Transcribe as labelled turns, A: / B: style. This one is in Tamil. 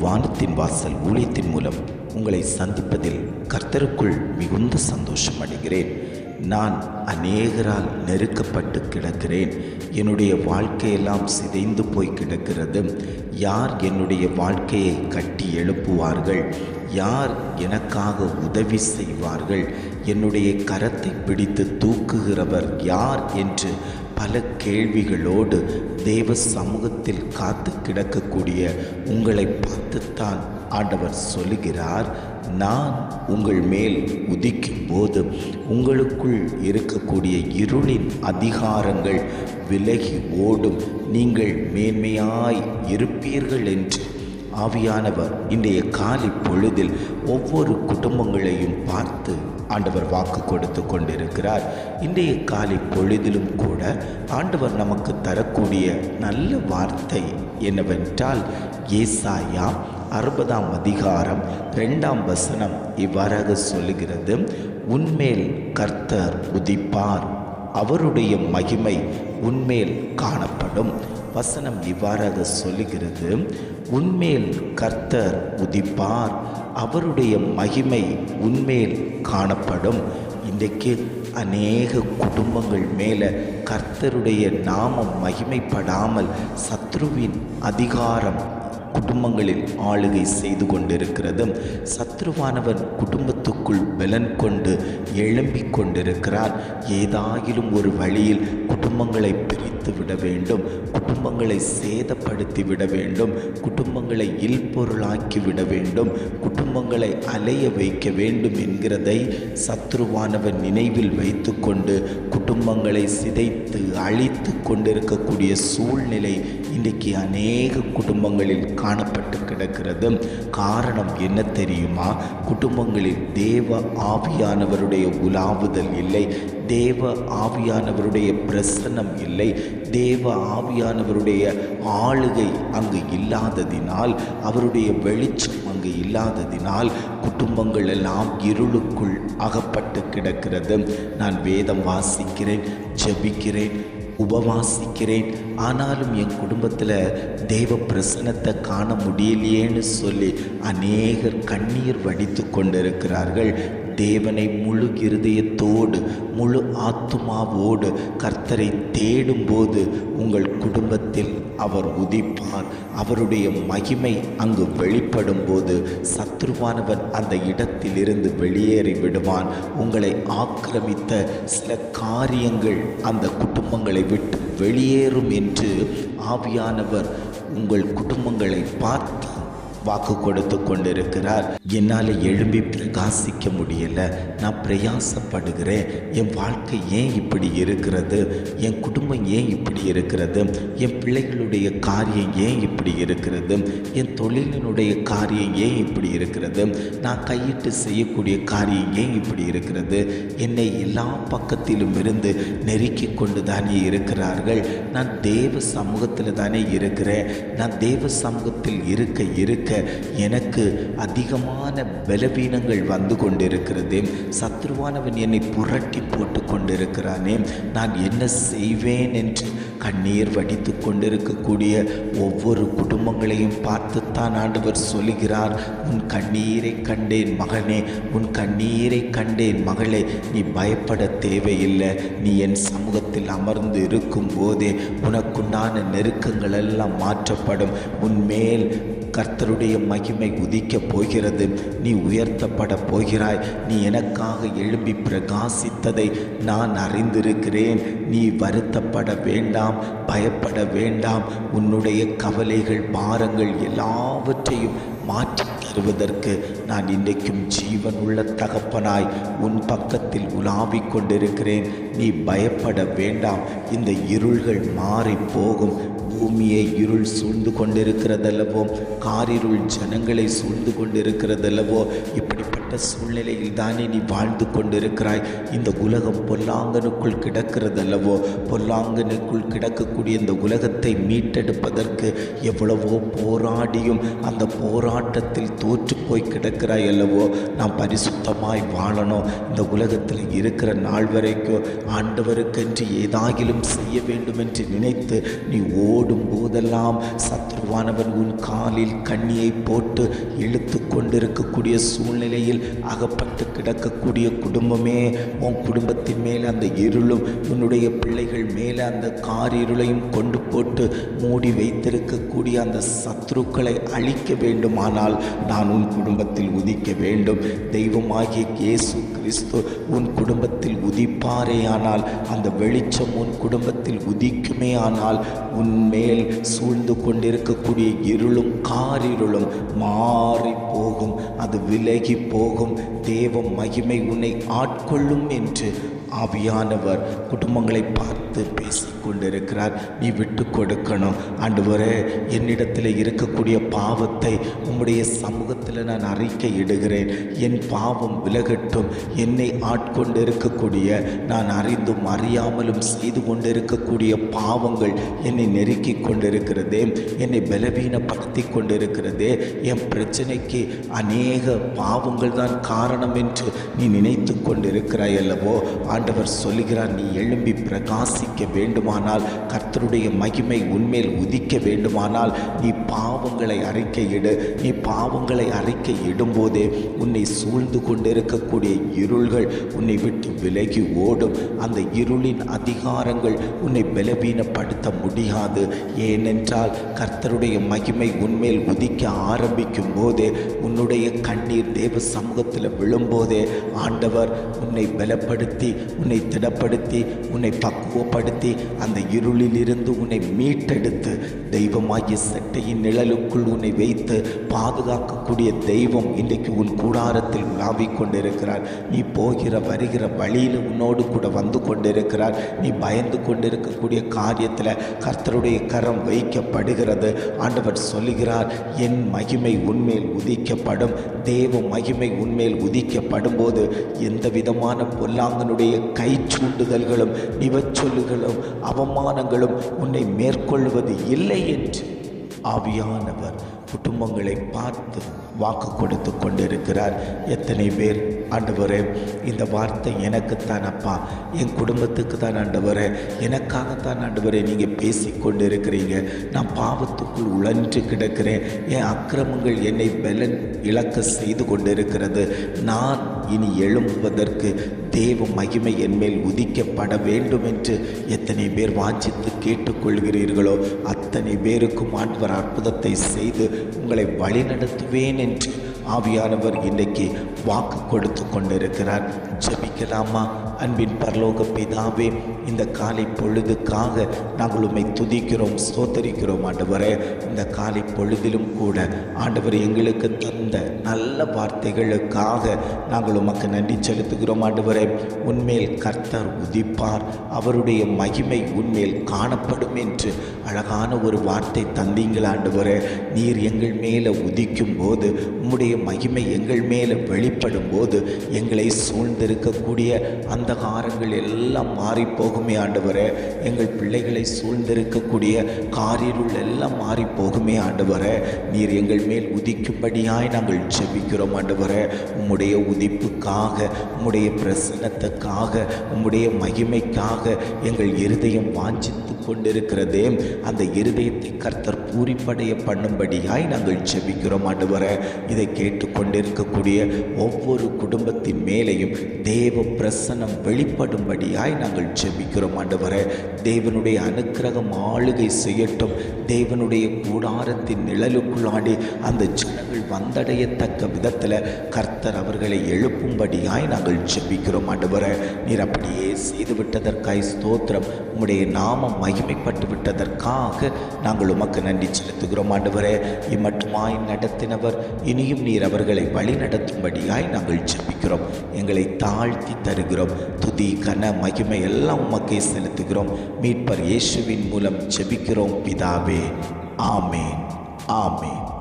A: வானத்தின் வாசல் ஊழியத்தின் மூலம் உங்களை சந்திப்பதில் கர்த்தருக்குள் மிகுந்த சந்தோஷம் அடைகிறேன். நான் அநேகரால் நெருக்கப்பட்டு கிடக்கிறேன். என்னுடைய வாழ்க்கையெல்லாம் சிதைந்து போய் கிடக்கிறது. யார் என்னுடைய வாழ்க்கையை கட்டி எழுப்புவார்கள்? யார் எனக்காக உதவி செய்வார்கள்? என்னுடைய கரத்தை பிடித்து தூக்குகிறவர் யார் என்று பல கேள்விகளோடு தேவ சமூகத்தில் காத்து கிடக்கக்கூடிய உங்களை பார்த்துத்தான் ஆண்டவர் சொல்லுகிறார். நான் உங்கள் மேல் உதிக்கும் போது உங்களுக்குள் இருக்கக்கூடிய இருளின் அதிகாரங்கள் விலகி ஓடும். நீங்கள் மேன்மையாய் இருப்பீர்கள் என்று. ஆவியானவர் இன்றைய காலை பொழுதில் ஒவ்வொரு குடும்பங்களையும் பார்த்து ஆண்டவர் வாக்கு கொடுத்து கொண்டிருக்கிறார். இன்றைய காலை பொழுதிலும் கூட ஆண்டவர் நமக்கு தரக்கூடிய நல்ல வார்த்தை என்னவென்றால் ஏசாயா அறுபதாம் அதிகாரம் ரெண்டாம் வசனம் இவ்வாறாக சொல்லுகிறது உன்மேல் கர்த்தர் உதிப்பார். அவருடைய மகிமை உன்மேல் காணப்படும். வசனம் இவ்வாறாக சொல்லுகிறது உன்மேல் கர்த்தர் உதிப்பார் அவருடைய மகிமை உன்மேல் காணப்படும். இன்றைக்கு அநேக குடும்பங்கள் மேலே கர்த்தருடைய நாமம் மகிமைப்படாமல் சத்ருவின் அதிகாரம் குடும்பங்களில் ஆளுகை செய்து கொண்டிருக்கிறது. சத்ருவானவன் குடும்பத்துக்குள் பலன் கொண்டு எழும்பிக் கொண்டிருக்கிறான் ஏதாயிலும் ஒரு வழியில் குடும்பங்களை பிரித்து விட வேண்டும். குடும்பங்களை சேதப்படுத்தி விட வேண்டும். குடும்பங்களை இல்பொருளாக்கி விட வேண்டும். குடும்பங்களை அலைய வைக்க வேண்டும் என்கிறதை சத்ருவானவன் நினைவில் வைத்துக்கொண்டு குடும்பங்களை சிதைத்து அழித்து கொண்டிருக்கக்கூடிய சூழ்நிலை இன்றைக்கு அநேக குடும்பங்களில் காணப்பட்டு கிடக்கிறது. காரணம் என்ன தெரியுமா? குடும்பங்களில் தேவ ஆவியானவருடைய உலாவுதல் இல்லை. தேவ ஆவியானவருடைய பிரசனம் இல்லை. தேவ ஆவியானவருடைய ஆளுகை அங்கு இல்லாததினால் அவருடைய வெளிச்சம் அங்கு இல்லாததினால் குடும்பங்கள் எல்லாம் இருளுக்குள் அகப்பட்டு கிடக்கிறது. நான் வேதம் வாசிக்கிறேன் ஜெபிக்கிறேன் உபவாசிக்கிறேன் ஆனாலும் என் குடும்பத்தில் தெய்வ பிரசனத்தை காண முடியலையேன்னு சொல்லி அநேகர் கண்ணீர் வடித்து கொண்டிருக்கிறார்கள். தேவனை முழு இருதயத்தோடு முழு ஆத்துமாவோடு கர்த்தரை தேடும்போது உங்கள் குடும்பத்தில் அவர் உதிப்பார். அவருடைய மகிமை அங்கு வெளிப்படும் போது சத்ருவானவன் அந்த இடத்திலிருந்து வெளியேறி விடுவான். உங்களை ஆக்கிரமித்த சில காரியங்கள் அந்த குடும்பங்களை விட்டு வெளியேறும் என்று ஆவியானவர் உங்கள் குடும்பங்களை பார்த்து வாக்கு கொடுத்து கொண்டிருக்கிறார். என்னால் எழும்பி பிரகாசிக்க முடியல. நான் பிரயாசப்படுகிறேன். என் வாழ்க்கை ஏன் இப்படி இருக்கிறது? என் குடும்பம் ஏன் இப்படி இருக்கிறது? என் பிள்ளைகளுடைய காரியம் ஏன் இப்படி இருக்கிறது? என் தொழிலினுடைய காரியம் ஏன் இப்படி இருக்கிறது? நான் கையிட்டு செய்யக்கூடிய காரியம் ஏன் இப்படி இருக்கிறது? என்னை எல்லா பக்கத்திலும் இருந்து நெருக்கி கொண்டு தானே இருக்கிறார்கள். நான் தேவ சமூகத்தில் தானே இருக்கிறேன். நான் தேவ சமூகத்தில் இருக்க இருக்க எனக்கு அதிகமான பலவீனங்கள் வந்து கொண்டிருக்கிறது. சத்ருவானவன் என்னை புரட்டி போட்டு கொண்டிருக்கிறானே. நான் என்ன செய்வேன் என்று கண்ணீர் வடித்து கொண்டிருக்கக்கூடிய ஒவ்வொரு குடும்பங்களையும் பார்த்துத்தான் ஆண்டவர் சொல்லுகிறார். உன் கண்ணீரை கண்டேன் மகனே. உன் கண்ணீரை கண்டேன் மகளே. நீ பயப்பட தேவையில்லை. நீ என் சமூகத்தில் அமர்ந்து இருக்கும் போதே உனக்குண்டான நெருக்கங்கள் எல்லாம் மாற்றப்படும். உன் மேல் கர்த்தருடைய மகிமை உதிக்கப் போகிறது. நீ உயர்த்தப்பட போகிறாய். நீ எனக்காக எழும்பி பிரகாசித்ததை நான் அறிந்திருக்கிறேன். நீ வருத்தப்பட வேண்டாம் பயப்பட வேண்டாம். உன்னுடைய கவலைகள் பாரங்கள் எல்லாவற்றையும் மாற்றி தருவதற்கு நான் இன்றைக்கும் ஜீவன் உள்ள தகப்பனாய் உன் பக்கத்தில் உலாவிக் கொண்டிருக்கிறேன். நீ பயப்பட வேண்டாம். இந்த இருள்கள் மாறி போகும். பூமியை இருள் சூழ்ந்து கொண்டிருக்கிறதல்லவோ காரிருள் ஜனங்களை சூழ்ந்து கொண்டிருக்கிறதல்லவோ இப்படிப்பட்ட சூழ்நிலையில் தானே நீ வாழ்ந்து கொண்டிருக்கிறாய் இந்த உலகம் பொல்லாங்கனுக்குள் கிடக்கிறதல்லவோ? பொல்லாங்கனுக்குள் கிடக்கக்கூடிய இந்த உலகத்தை மீட்டெடுப்பதற்கு எவ்வளவோ போராடியும் அந்த போராட்டத்தில் தோற்று போய் கிடக்கிறாய் அல்லவோ நாம் பரிசுத்தமாய் வாழணும். இந்த உலகத்தில் இருக்கிற நாள் வரைக்கும் ஆண்டவருக்கென்று ஏதாகிலும் செய்ய வேண்டும் என்று நினைத்து நீ ஓடி ஓடும் போதெல்லாம் சத்ருவானவன் உன் காலில் கண்ணியை போட்டு இழுத்து கொண்டிருக்கக்கூடிய சூழ்நிலையில் அகப்பட்டு கிடக்கக்கூடிய குடும்பமே உன் குடும்பத்தின் மேலே அந்த இருளும் உன்னுடைய பிள்ளைகள் மேலே அந்த கார் இருளையும் கொண்டு போட்டு மூடி வைத்திருக்கக்கூடிய அந்த சத்ருக்களை அழிக்க வேண்டுமானால் நான் உன் குடும்பத்தில் உதிக்க வேண்டும். தெய்வமாகிய இயேசு கிறிஸ்து உன் குடும்பத்தில் உதிப்பாரே ஆனால் அந்த வெளிச்சம் உன் குடும்பத்தில் உதிக்குமே ஆனால் உன் மேல் சூழ்ந்து கொண்டிருக்கக்கூடிய இருளும் காரிருளும் மாறி போகும். அது விலகி போகும். தேவ மகிமை உன்னை ஆட்கொள்ளும் என்று ஆவியானவர் குடும்பங்களை பார்த்து பேசி கொண்டிருக்கிறார் நீ விட்டு கொடுக்கணும். ஆண்டவரே என்னிடத்தில் இருக்கக்கூடிய பாவத்தை உம்முடைய சமூகத்தில் நான் அறிக்கை இடுகிறேன். என் பாவம் விலகட்டும். என்னை ஆட்கொண்டு இருக்கக்கூடிய நான் அறிந்தும் அறியாமலும் செய்து கொண்டிருக்கக்கூடிய பாவங்கள் என்னை நெருக்கி கொண்டிருக்கிறதே. என்னை பலவீனப்படுத்தி கொண்டிருக்கிறதே. என் பிரச்சனைக்கு அநேக பாவங்கள் தான் காரணம் என்று நீ நினைத்து கொண்டிருக்கிறாய் அல்லவோ? ஆண்டவர் சொல்லுகிறார் நீ எழும்பி பிரகாசிக்க வேண்டுமானால் கர்த்தருடைய மகிமை உன்மேல் உதிக்க வேண்டுமானால் நீ பாவங்களை அறிக்கையிடு. நீ பாவங்களை அறிக்கை இடும்போதே உன்னை சூழ்ந்து கொண்டிருக்கக்கூடிய இருள்கள் உன்னை விட்டு விலகி ஓடும். அந்த இருளின் அதிகாரங்கள் உன்னை பலவீனப்படுத்த முடியாது. ஏனென்றால் கர்த்தருடைய மகிமை உன்மேல் உதிக்க ஆரம்பிக்கும் போதே உன்னுடைய கண்ணீர் தேவ சமூகத்தில் விழும்போதே ஆண்டவர் உன்னை பலப்படுத்தி உன்னை திடப்படுத்தி உன்னை பக்குவப்படுத்தி அந்த இருளிலிருந்து உன்னை மீட்டெடுத்து தெய்வமாகிய சட்டையின் கைகளுக்குள் உன்னை வைத்து பாதுகாக்கக்கூடிய தெய்வம் இன்றைக்கு உன் கூடாரத்தில் உலாவிக் கொண்டிருக்கிறார். நீ போகிற வருகிற வழியில் உன்னோடு கூட வந்து கொண்டிருக்கிறார். நீ பயந்து கொண்டிருக்கக்கூடிய காரியத்தில் கர்த்தருடைய கரம் வைக்கப்படுகிறது. ஆண்டவர் சொல்லுகிறார் என் மகிமை உன்மேல் உதிக்கப்படும். தேவ மகிமை உன்மேல் உதிக்கப்படும் போது எந்த விதமான பொல்லாங்கனுடைய கை சூண்டுதல்களும் நிவச்சொல்லுகளும் அவமானங்களும் உன்னை மேற்கொள்வது இல்லை என்று ஆவியானவர் குடும்பங்களை பார்த்து வாக்கு கொடுத்து கொண்டிருக்கிறார். எத்தனை பேர்? ஆண்டவரே இந்த வார்த்தை எனக்குத்தான் அப்பா. என் குடும்பத்துக்கு தான் ஆண்டவரே. எனக்காகத்தான் ஆண்டவரே நீங்கள் பேசி கொண்டிருக்கிறீங்க. நான் பாவத்துக்குள் உழன்று கிடக்கிறேன். என் அக்கிரமங்கள் என்னை பலன் இழக்க செய்து கொண்டிருக்கிறது. நான் இனி எழும்புவதற்கு தேவ மகிமை என்மேல் உதிக்கப்பட வேண்டும் என்று எத்தனை பேர் வாஞ்சித்து கேட்டுக்கொள்கிறீர்களோ அத்தனை பேருக்கும் ஆண்டவர் அற்புதத்தை செய்து உங்களை வழிநடத்துவேன் என்று ஆவியானவர் இன்றைக்கு வாக்கு கொடுத்து கொண்டிருக்கிறார். ஜபிக்கலாமா? அன்பின் பரலோக பிதாவே இந்த காலை பொழுதுக்காக நாங்கள் உண்மை துதிக்கிறோம் சோதரிக்கிறோம் ஆண்டவரே. இந்த காலை பொழுதிலும் கூட ஆண்டவர் எங்களுக்கு தந்த நல்ல வார்த்தைகளுக்காக நாங்கள் உமக்கு நன்றி செலுத்துகிறோம் ஆண்டவரே. உண்மையில் கர்த்தர் உதிப்பார். அவருடைய மகிமை உண்மையில் காணப்படும் என்று அழகான ஒரு வார்த்தை தந்தீங்கள் ஆண்டவரே. நீர் எங்கள் மேலே உதிக்கும் போது உம்முடைய மகிமை எங்கள் மேலே வெளிப்படும் போது எங்களை சூழ்ந்திருக்கக்கூடிய அந்த காரங்கள் எல்லாம் மாறி போகுமே ஆண்டவரே. எங்கள் பிள்ளைகளை சூழ்ந்திருக்கக்கூடிய காரிருள் எல்லாம் மாறி போகுமே ஆண்டவரே. நீர் எங்கள் மேல் உதிக்கும்படியாய் நாங்கள் ஜெபிக்கிறோம் ஆண்டவரே. உம்முடைய உதிப்புக்காக உம்முடைய பிரசன்னத்துக்காக உம்முடைய மகிமைக்காக எங்கள் இருதயம் வாஞ்சித்து கொண்டிருக்கிறதே. அந்த இருதயத்தை கர்த்தர் பூரிப்படைய பண்ணும்படியாய் நாங்கள் ஜெபிக்கிறோம் ஆண்டவரே. இதை கேட்டுக்கொண்டிருக்கக்கூடிய ஒவ்வொரு குடும்பத்தின் மேலேயும் தேவ பிரசன்னம் வெளிப்படும்படியாய் நாங்கள் ஜெபிக்கிறோம் ஆண்டவரே. தேவனுடைய அனுக்கிரகம் ஆளுகை செய்யட்டும். தேவனுடைய கூடாரத்தின் நிழலுக்குள்ளாடி அந்த ஜனங்கள் வந்தடையத்தக்க விதத்தில் கர்த்தர் அவர்களை எழுப்பும்படியாய் நாங்கள் ஜெபிக்கிறோம். ஆண்டவரே நீர் அப்படியே செய்து விட்டதற்காய் ஸ்தோத்திரம். உம்முடைய நாமம் மகிமைப்பட்டு விட்டதற்காக நாங்கள் உமக்கு நன்றி செலுத்துகிறோம். ஆண்டவரே இம்மட்டுமாய் நடத்தினவர் இனியும் நீர் அவர்களை வழி நடத்தும்படியாய் நாங்கள் ஜெபிக்கிறோம். எங்களை தாழ்த்தி தருகிறோம். துதி கன மகிமை எல்லாம் உமக்கே செலுத்துகிறோம். மீட்பர் இயேசுவின் மூலம் ஜெபிக்கிறோம். பிதாவே ஆமேன் ஆமேன்.